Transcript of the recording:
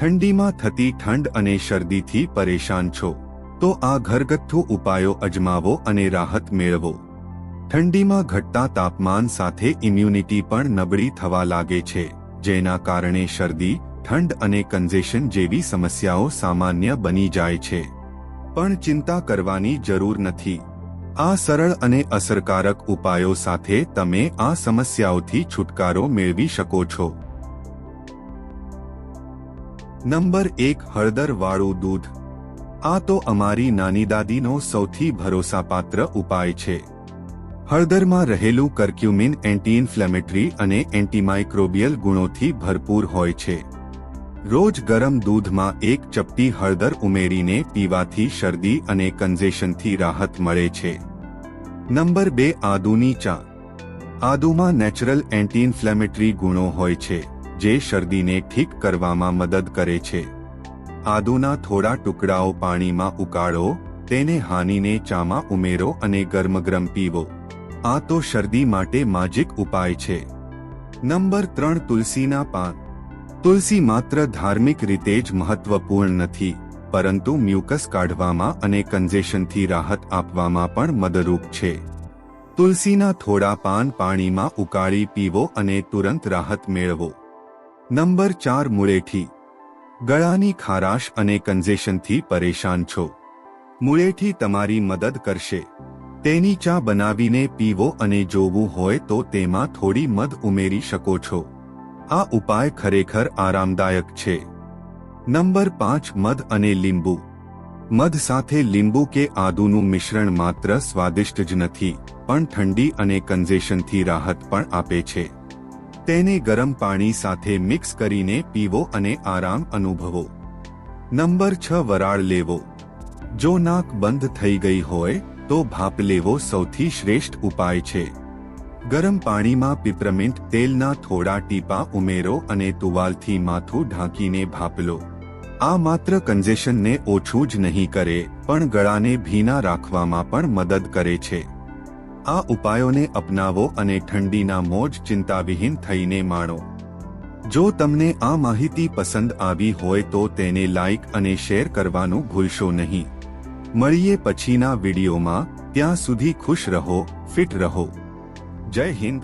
ઠંડીમાં થતી ઠંડ અને શરદીથી પરેશાન છો, તો આ ઘરગથ્થુ ઉપાયો અજમાવો અને રાહત મેળવો. ઠંડીમાં ઘટતા તાપમાન સાથે ઇમ્યુનિટી પણ નબળી થવા લાગે છે, જેના કારણે શરદી, ઠંડ અને કન્ઝેશન જેવી સમસ્યાઓ સામાન્ય બની જાય છે. પણ ચિંતા કરવાની જરૂર નથી. આ સરળ અને અસરકારક ઉપાયો સાથે તમે આ સમસ્યાઓથી છુટકારો મેળવી શકો છો. નંબર એક હળદરવાળું દૂધ. આ તો અમારી નાની દાદીનો સૌથી ભરોસાપાત્ર ઉપાય છે. હળદરમાં રહેલું કર્ક્યુમિન એન્ટી ઇન્ફ્લેમેટરી અને એન્ટીમાઇક્રોબિયલ ગુણોથી ભરપૂર હોય છે. રોજ ગરમ દૂધમાં એક ચપટી હળદર ઉમેરીને પીવાથી શરદી અને કન્ઝેશનથી રાહત મળે છે. નંબર બે આદુની ચા. આદુમાં નેચરલ એન્ટી ઇન્ફ્લેમેટરી ગુણો હોય છે. જે શરદીને ઠીક કરવામાં મદદ કરે છે. આદુના થોડા ટુકડાઓ પાણીમાં ઉકાળો, તેને હાનીને ચામાં ઉમેરો અને ગરમગરમ પીવો. આ તો શરદી માટે માજિક ઉપાય છે. નંબર ત્રણ, તુલસીના પાન. તુલસી માત્ર ધાર્મિક રીતે જ મહત્વપૂર્ણ નથી, પરંતુ મ્યુકસ કાઢવામાં અને કન્જેશનથી રાહત આપવામાં પણ મદદરૂપ છે. તુલસીના થોડા પાન પાણીમાં ઉકાળી પીવો અને તુરંત રાહત મેળવો. નંબર ચાર મુળેઠી ગળાની ખારાશ અને કન્ઝેશનથી પરેશાન છો. મુળેઠી તમારી મદદ કરશે. તેની ચા બનાવીને પીવો અને જોવું હોય તો તેમાં થોડી મધ ઉમેરી શકો છો. આ ઉપાય ખરેખર આરામદાયક છે. નંબર પાંચ મધ અને લીંબુ. મધ સાથે લીંબુ કે આદુનું મિશ્રણ માત્ર સ્વાદિષ્ટ જ નથી, પણ ઠંડી અને કન્ઝેશનથી રાહત પણ આપે છે. તેને ગરમ પાણી સાથે મિક્સ કરીને પીવો અને આરામ અનુભવો. નંબર છ, વરાળ લેવો. જો નાક બંધ થઈ ગઈ હોય, તો ભાપ લેવો સૌથી શ્રેષ્ઠ ઉપાય છે. ગરમ પાણીમાં પીપરમિન્ટ, તેલના થોડા ટીપા ઉમેરો અને તુવાલથી માથું ઢાંકીને ભાપ લો. આ માત્ર કન્જેશનને ઓછું જ નહીં કરે, પણ ગળાને ભીના રાખવામાં પણ મદદ કરે છે. આ ઉપાયોને અપનાવો અને ઠંડીના મોજ ચિંતાવિહીન થઈને માણો. જો તમને આ માહિતી પસંદ આવી હોય તો તેને લાઇક અને શેર કરવાનું ભૂલશો નહીં. મળીએ પછીના વિડીયોમાં, ત્યાં સુધી ખુશ રહો, ફિટ રહો. જય હિન્દ.